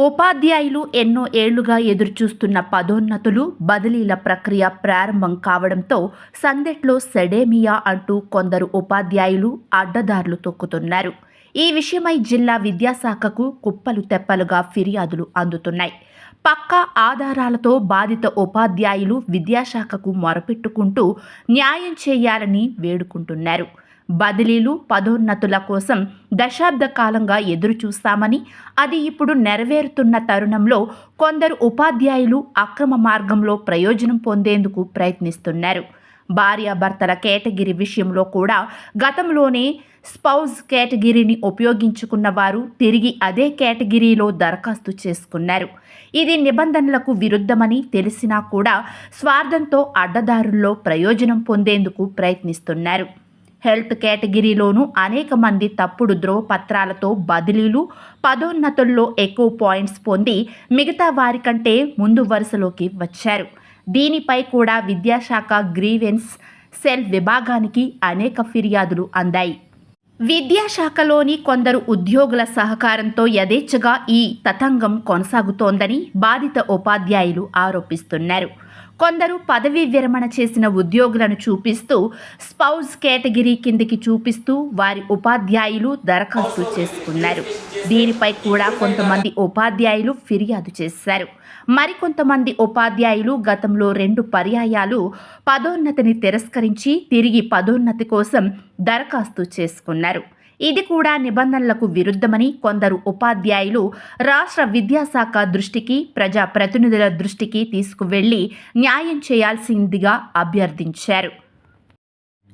ఉపాధ్యాయులు ఎన్నో ఏళ్ళుగా ఎదురుచూస్తున్న పదోన్నతులు బదిలీల ప్రక్రియ ప్రారంభం కావడంతో సందెట్లో సెడేమియా అంటూ కొందరు ఉపాధ్యాయులు అడ్డదారులు తొక్కుతున్నారు. ఈ విషయమై జిల్లా విద్యాశాఖకు కుప్పలు తెప్పలుగా ఫిర్యాదులు అందుతున్నాయి. పక్కా ఆధారాలతో బాధిత ఉపాధ్యాయులు విద్యాశాఖకు మొరపెట్టుకుంటూ న్యాయం చేయాలని వేడుకుంటున్నారు. బదిలీలు పదోన్నతుల కోసం దశాబ్ద కాలంగా ఎదురుచూస్తామని అది ఇప్పుడు నెరవేరుతున్న తరుణంలో కొందరు ఉపాధ్యాయులు అక్రమ మార్గంలో ప్రయోజనం పొందేందుకు ప్రయత్నిస్తున్నారు. భార్యాభర్తల కేటగిరీ విషయంలో కూడా గతంలోనే స్పౌజ్ కేటగిరీని ఉపయోగించుకున్న వారు తిరిగి అదే కేటగిరీలో దరఖాస్తు చేసుకున్నారు. ఇది నిబంధనలకు విరుద్ధమని తెలిసినా కూడా స్వార్థంతో అడ్డదారుల్లో ప్రయోజనం పొందేందుకు ప్రయత్నిస్తున్నారు. హెల్త్ కేటగిరీలోనూ అనేక మంది తప్పుడు ధ్రువపత్రాలతో బదిలీలు పదోన్నతుల్లో ఎక్కువ పాయింట్స్ పొంది మిగతా వారికంటే ముందు వరుసలోకి వచ్చారు. దీనిపై కూడా విద్యాశాఖ గ్రీవెన్స్ సెల్ విభాగానికి అనేక ఫిర్యాదులు అందాయి. విద్యాశాఖలోని కొందరు ఉద్యోగుల సహకారంతో యథేచ్ఛగా ఈ తతంగం కొనసాగుతోందని బాధిత ఉపాధ్యాయులు ఆరోపిస్తున్నారు. కొందరు పదవీ విరమణ చేసిన ఉద్యోగులను చూపిస్తూ స్పౌజ్ కేటగిరీ కిందికి చూపిస్తూ వారి ఉపాధ్యాయులు దరఖాస్తు చేసుకున్నారు. దీనిపై కూడా కొంతమంది ఉపాధ్యాయులు ఫిర్యాదు చేశారు. మరికొంతమంది ఉపాధ్యాయులు గతంలో రెండు పర్యాయాలు పదోన్నతిని తిరస్కరించి తిరిగి పదోన్నతి కోసం దరఖాస్తు చేసుకున్నారు. ఇది కూడా నిబంధనలకు విరుద్ధమని కొందరు ఉపాధ్యాయులు రాష్ట్ర విద్యాశాఖ దృష్టికి ప్రజా ప్రతినిధుల దృష్టికి తీసుకువెళ్ళి న్యాయం చేయాల్సిందిగా అభ్యర్థించారు.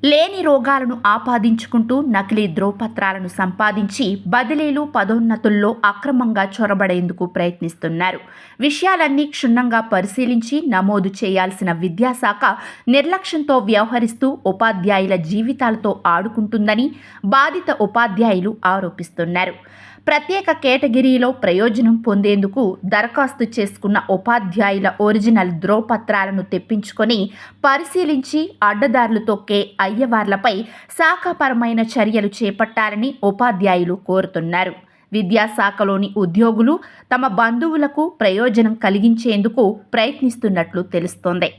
లేని రోగాలను ఆపాదించుకుంటూ నకిలీ ధ్రువపత్రాలను సంపాదించి బదిలీలు పదోన్నతుల్లో అక్రమంగా చొరబడేందుకు ప్రయత్నిస్తున్నారు. విషయాలన్నీ క్షుణ్ణంగా పరిశీలించి నమోదు చేయాల్సిన విద్యాశాఖ నిర్లక్ష్యంతో వ్యవహరిస్తూ ఉపాధ్యాయుల జీవితాలతో ఆడుకుంటుందని బాధిత ఉపాధ్యాయులు ఆరోపిస్తున్నారు. ప్రత్యేక కేటగిరీలో ప్రయోజనం పొందేందుకు దరఖాస్తు చేసుకున్న ఉపాధ్యాయుల ఒరిజినల్ ధ్రువపత్రాలను తెప్పించుకొని పరిశీలించి అడ్డదారులు తొక్కే అయ్యవార్లపై శాఖాపరమైన చర్యలు చేపట్టాలని ఉపాధ్యాయులు కోరుతున్నారు. విద్యాశాఖలోని ఉద్యోగులు తమ బంధువులకు ప్రయోజనం కలిగించేందుకు ప్రయత్నిస్తున్నట్లు తెలుస్తోంది.